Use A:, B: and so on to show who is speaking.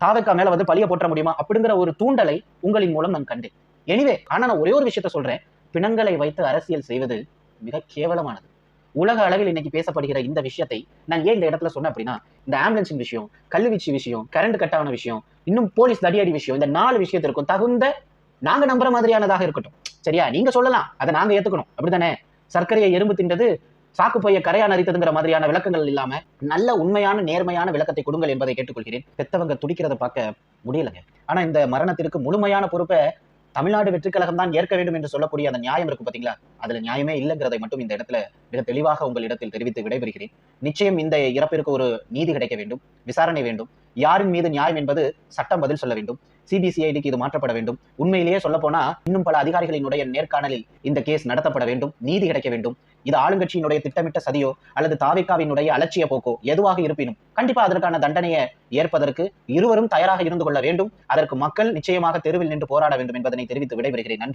A: தாவக்கா மேல வந்து பழிய போற்ற முடியுமா? அப்படிங்கிற ஒரு தூண்டலை உங்களின் மூலம் நான் கண்டேன். எனிவே ஆனா நான் ஒரே ஒரு விஷயத்த சொல்றேன். பிணங்களை வைத்து அரசியல் செய்வது மிக கேவலமானது. உலக அளவில் இன்னைக்கு பேசப்படுகிற இந்த விஷயத்தை நான் ஏன் இந்த இடத்துல சொன்னேன் அப்படின்னா இந்த ஆம்புலன்ஸின் விஷயம் கல்வீச்சு விஷயம் கரண்ட் கட்டான விஷயம் இன்னும் போலீஸ் தடியடி விஷயம் இந்த நாலு விஷயத்திற்கும் தகுந்த நாங்க நம்புற மாதிரியானதாக இருக்கட்டும். சரியா? நீங்க சொல்லலாம். அதை நாங்க ஏத்துக்கணும். அப்படித்தானே? சர்க்கரையை எறும்பு தின்றது சாக்கு பைய கரையான் அரித்ததுங்கிற மாதிரியான விளக்கங்கள் இல்லாம நல்ல உண்மையான நேர்மையான விளக்கத்தை கொடுங்கள் என்பதை கேட்டுக்கொள்கிறேன். பெத்தவங்க துடிக்கிறத பார்க்க முடியலங்க. ஆனா இந்த மரணத்திற்கு முழுமையான பொறுப்பை தமிழ்நாடு வெற்றி கழகம் தான் ஏற்க வேண்டும் என்று சொல்லக்கூடிய அந்த நியாயம் இருக்கும் பாத்தீங்களா? அதுல நியாயமே இல்லைங்கிறதை மட்டும் இந்த இடத்துல மிக தெளிவாக உங்களிடத்தில் தெரிவித்து விடைபெறுகிறேன். நிச்சயம் இந்த இறப்பிற்கு ஒரு நீதி கிடைக்க வேண்டும் விசாரணை வேண்டும். யாரின் மீது நியாயம் என்பது சட்டம் பதில் சொல்ல வேண்டும். சிபிசிஐடிக்கு இது மாற்றப்பட வேண்டும். உண்மையிலேயே சொல்ல போனா இன்னும் பல அதிகாரிகளினுடைய நேர்காணலில் இந்த கேஸ் நடத்தப்பட வேண்டும். நீதி கிடைக்க வேண்டும். இது ஆளுங்கட்சியினுடைய திட்டமிட்ட சதியோ அல்லது தாவிக்காவினுடைய அலட்சிய போக்கோ எதுவாக இருப்பினும் கண்டிப்பா அதற்கான தண்டனையை ஏற்பதற்கு இருவரும் தயாராக இருந்து கொள்ள வேண்டும். அதற்கு மக்கள் நிச்சயமாக தெருவில் நின்று போராட வேண்டும் என்பதனை தெரிவித்து விடைபெறுகிறேன். நன்றி.